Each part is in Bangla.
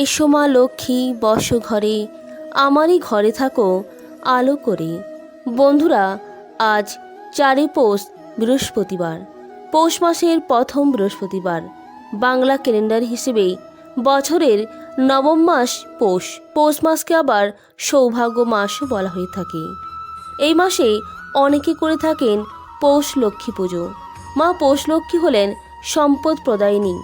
এসো মা লক্ষ্মী বস ঘরে, আমারই ঘরে থাকো, আলো করে। বন্ধুরা, আজ চারে পৌষ, বৃহস্পতিবার। পৌষ মাসের প্রথম বৃহস্পতিবার। বাংলা ক্যালেন্ডার হিসেবে বছরের নবম মাস পৌষ। পৌষ মাসকে আবার সৌভাগ্য মাসও বলা হয়ে থাকে। এই মাসে অনেকে করে থাকেন পৌষ লক্ষ্মী পুজো। মা পৌষ লক্ষ্মী হলেন সম্পদ প্রদায়িনী।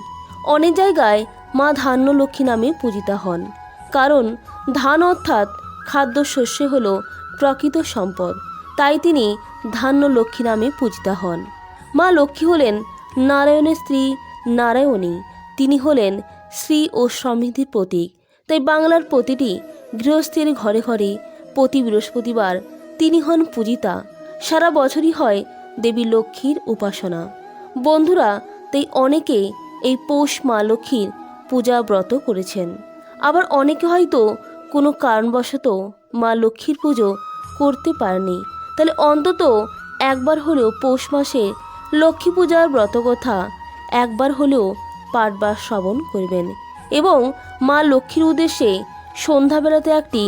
অনেক জায়গায় মা ধান্যলক্ষ্মী নামে পূজিতা হন। কারণ ধান অর্থাৎ খাদ্যশস্য হল প্রকৃত সম্পদ। তাই তিনি ধান্য লক্ষ্মী নামে পূজিতা হন। মা লক্ষ্মী হলেন নারায়ণের স্ত্রী নারায়ণী। তিনি হলেন শ্রী ও সমৃদ্ধির প্রতীক। তাই বাংলার প্রতিটি গৃহস্থের ঘরে ঘরে প্রতি বৃহস্পতিবার তিনি হন পূজিতা। সারা বছরই হয় দেবী লক্ষ্মীর উপাসনা। বন্ধুরা, তাই অনেকে এই পৌষ মা লক্ষ্মীর পূজা ব্রত করেছেন। আবার অনেকে হয়তো কোনো কারণবশত মা লক্ষ্মীর পুজো করতে পারেনি। তাহলে অন্তত একবার হলেও পৌষ মাসে লক্ষ্মী পূজার ব্রতকথা একবার হলেও পাঠ বা শ্রবণ করবেন এবং মা লক্ষ্মীর উদ্দেশ্যে সন্ধ্যাবেলাতে একটি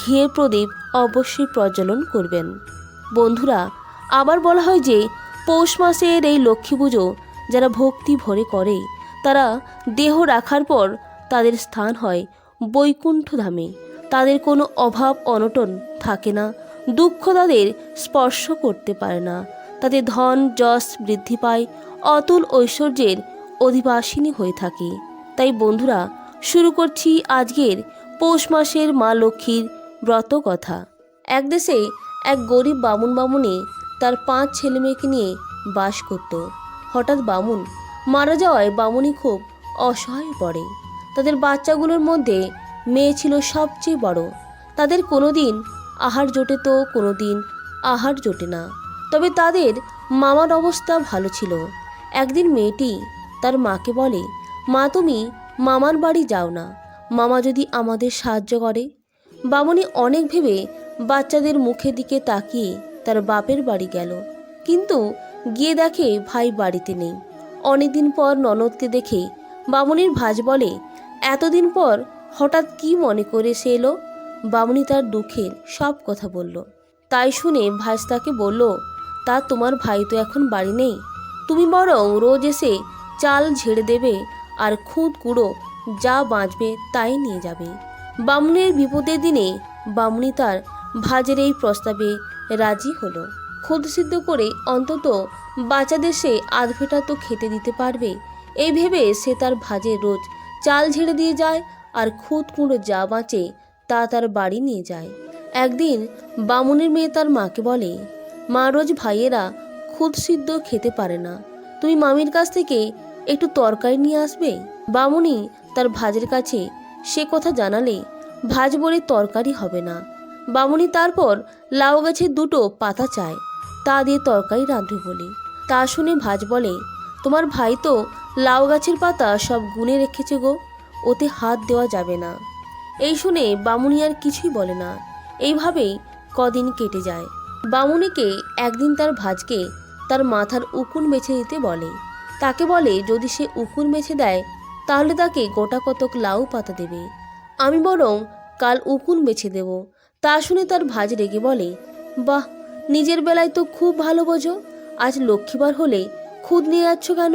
ঘিয়ের প্রদীপ অবশ্যই প্রজ্বলন করবেন। বন্ধুরা, আবার বলা হয় যে পৌষ মাসের এই লক্ষ্মী পুজো যারা ভক্তি ভরে করে তারা দেহ রাখার পর তাদের স্থান হয় বৈকুণ্ঠ ধামে তাদের কোনো অভাব অনটন থাকে না। দুঃখ তাদের স্পর্শ করতে পারে না। তাদের ধন, যশ বৃদ্ধি পায়। অতুল ঐশ্বর্যের অধিবাসিনী হয়ে থাকে। তাই বন্ধুরা, শুরু করছি আজকের পৌষ মাসের মা লক্ষ্মীর ব্রত কথা। এক দেশে এক গরিব বামুন বামুনে তার পাঁচ ছেলেমেয়েকে নিয়ে বাস করত। হঠাৎ বামুন মারা যাওয়ায় বামুনি খুব অসহায় পড়ে। তাদের বাচ্চাগুলোর মধ্যে মেয়ে ছিল সবচেয়ে বড়। তাদের কোনো দিন আহার জোটে তো কোনো দিন আহার জোটে না। তবে তাদের মামার অবস্থা ভালো ছিল। একদিন মেয়েটি তার মাকে বলে, মা, তুমি মামার বাড়ি যাও না। মামা যদি আমাদের সাহায্য করে। বামুনি অনেক ভেবে বাচ্চাদের মুখের দিকে তাকিয়ে তার বাপের বাড়ি গেল। কিন্তু গিয়ে দেখে ভাই বাড়িতে নেই। অনেকদিন পর ননদকে দেখে বামুনির ভাজ বলে, এতদিন পর হঠাৎ কি মনে করে সে এলো? বামুনি তার দুঃখের সব কথা বলল। তাই শুনে ভাজ তাকে বলল, তা তোমার ভাই তো এখন বাড়ি নেই। তুমি বরং রোজ এসে চাল ঝেড়ে দেবে আর খুঁত কুড়ো যা বাঁচবে তাই নিয়ে যাবে। বামুনের বিপদের দিনে বামুনি তার ভাজের এই প্রস্তাবে রাজি হলো। সিদ্ধ করে অন্তত বাচ্চাদের সে আধফেটা তো খেতে দিতে পারবে। এই ভেবে সে তার ভাজে রোজ চাল ঝেড়ে দিয়ে যায় আর খুদ কুঁড়ো যা বাঁচে তা তার বাড়ি নিয়ে যায়। একদিন বামুনের মেয়ে তার মাকে বলে, মা, রোজ ভাইয়েরা খুদ সিদ্ধ খেতে পারে না। তুমি মামির কাছ থেকে একটু তরকারি নিয়ে আসবে? বামুনি তার ভাজের কাছে সে কথা জানালে, ভাজ বলে তরকারি হবে না। বামুনি তারপর লাউ গাছের দুটো পাতা চায়। তা দিয়ে তরকারি রাঁধবে বলে। তা শুনে ভাজ বলে, তোমার ভাই তো লাউ গাছের পাতা সব গুনে রেখেছে গো, ওতে হাত দেওয়া যাবে না। এই শুনে বামুনি আর কিছুই বলে না। এইভাবেই কদিন কেটে যায়। বামুনিকে একদিন তার ভাজকে তার মাথার উকুন বেছে দিতে বলে। তাকে বলে, যদি সে উকুন বেছে দেয়, তাহলে তাকে গোটা কতক লাউ পাতা দেবে। আমি বরং কাল উকুন বেছে দেব। তা শুনে তার ভাজ রেগে বলে, বাহ নিজের বেলায় তো খুব ভালো বোঝো। আজ লক্ষ্মীবার হলে খুদ নিয়ে যাচ্ছ কেন?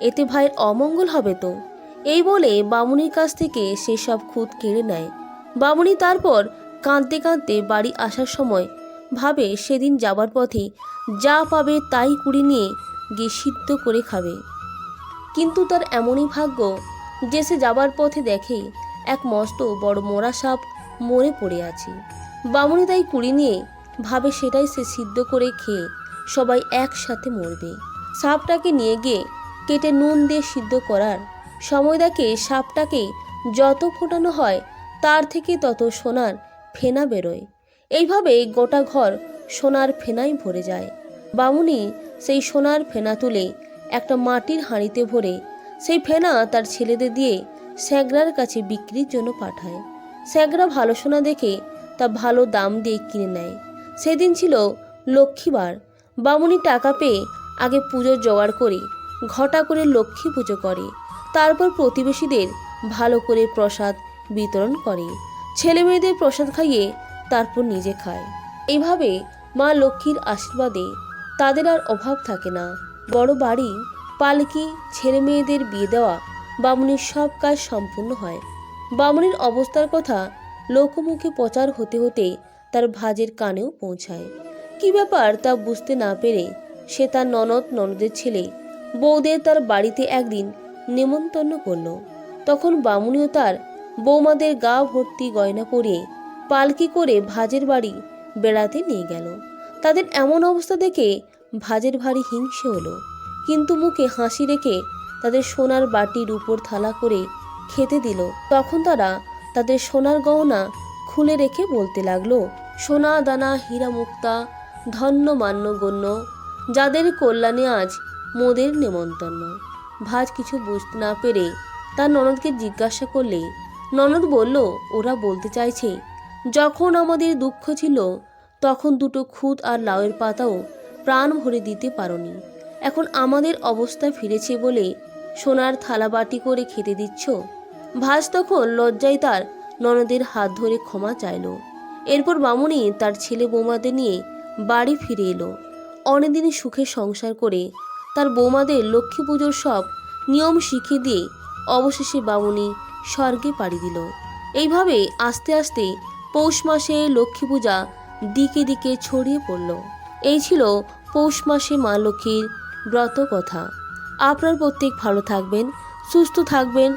এতে ভাইয়ের অমঙ্গল হবে তো। এই বলে বামুনির কাছ থেকে সে সব খুদ কেড়ে নেয়। বামুনি তারপর কাঁদতে কাঁদতে বাড়ি আসার সময় ভাবে সেদিন যাবার পথে যা পাবে তাই কুড়ি নিয়ে গিয়ে সিদ্ধ করে খাবে। কিন্তু তার এমনই ভাগ্য যে সে যাবার পথে দেখে এক মস্ত বড় মোরা সাপ মরে পড়ে আছে। বামুনি তাই কুড়ি নিয়ে ভাবে সেটাই সে সিদ্ধ করে খেয়ে সবাই একসাথে মরবে। সাপটাকে নিয়ে গিয়ে কেটে নুন দিয়ে সিদ্ধ করার সময় দেখে সাপটাকে যত ফোটানো হয়, তার থেকে তত সোনার ফেনা বেরোয়। এইভাবে গোটা ঘর সোনার ফেনায় ভরে যায়। বামুনি সেই সোনার ফেনা তুলে একটা মাটির হাঁড়িতে ভরে সেই ফেনা তার ছেলেদের দিয়ে স্যাগরার কাছে বিক্রির জন্য পাঠায়। স্যাগরা ভালো সোনা দেখে তা ভালো দাম দিয়ে কিনে নেয়। সেদিন ছিল লক্ষ্মীবার। বামুনি টাকা পেয়ে আগে পুজোর জোগাড় করে, ঘটা করে লক্ষ্মী পুজো করে। তারপর প্রতিবেশীদের ভালো করে প্রসাদ বিতরণ করে। ছেলে মেয়েদের প্রসাদ খাইয়ে তারপর নিজে খায় এভাবে মা লক্ষ্মীর আশীর্বাদে তাদের আর অভাব থাকে না। বড় বাড়ি, পালকি ছেলে মেয়েদের বিয়ে দেওয়া বামুনের সব কাজ সম্পূর্ণ হয়। বামুনের অবস্থার কথা লোকমুখে প্রচার হতে হতে তার ভাজের কানেও পৌঁছায়। কি ব্যাপার তা বুঝতে না পেরে সে তার ননদ, ননদের ছেলে বৌদের তার বাড়িতে একদিন নেমন্তন্ন করল। তখন বামুনিও তার বৌমাদের গা ভর্তি গয়না পরিয়ে পালকি করে ভাজের বাড়ি বেড়াতে নিয়ে গেল। তাদের এমন অবস্থা দেখে ভাজের ভারী হিংসে হলো। কিন্তু মুখে হাসি রেখে তাদের সোনার বাটির উপর থালা করে খেতে দিল। তখন তারা তাদের সোনার গহনা খুলে রেখে বলতে লাগল সোনা দানা হীরা মুক্তা, ধন্য মান্য গণ্য, যাদের কল্যাণে আজ মোদের নেমন্তন্ন। ভাজ কিছু বুঝতে না পেরে তার ননদকে জিজ্ঞাসা করলে, ননদ বলল, ওরা বলতে চাইছে, যখন আমাদের দুঃখ ছিল, তখন দুটো খুদ আর লাউয়ের পাতাও প্রাণ ভরে দিতে পারোনি। এখন আমাদের অবস্থা ফিরেছে বলে সোনার থালা বাটি করে খেতে দিচ্ছ? ভাজ তখন লজ্জায় তার ননদের হাত ধরে ক্ষমা চাইল। এরপর বামুনি তার ছেলে বৌমাদের নিয়ে বাড়ি ফিরে এলো। অনেকদিনই সুখে সংসার করে তার বৌমাদের লক্ষ্মী পুজোর সব নিয়ম শিখিয়ে দিয়ে অবশেষে বামুনি স্বর্গে পাড়ি দিল। এইভাবে আস্তে আস্তে পৌষ মাসে লক্ষ্মী পূজা দিকে দিকে ছড়িয়ে পড়ল। এই ছিল পৌষ মাসে মা লক্ষ্মীর ব্রত কথা আপনার প্রত্যেক ভালো থাকবেন, সুস্থ থাকবেন।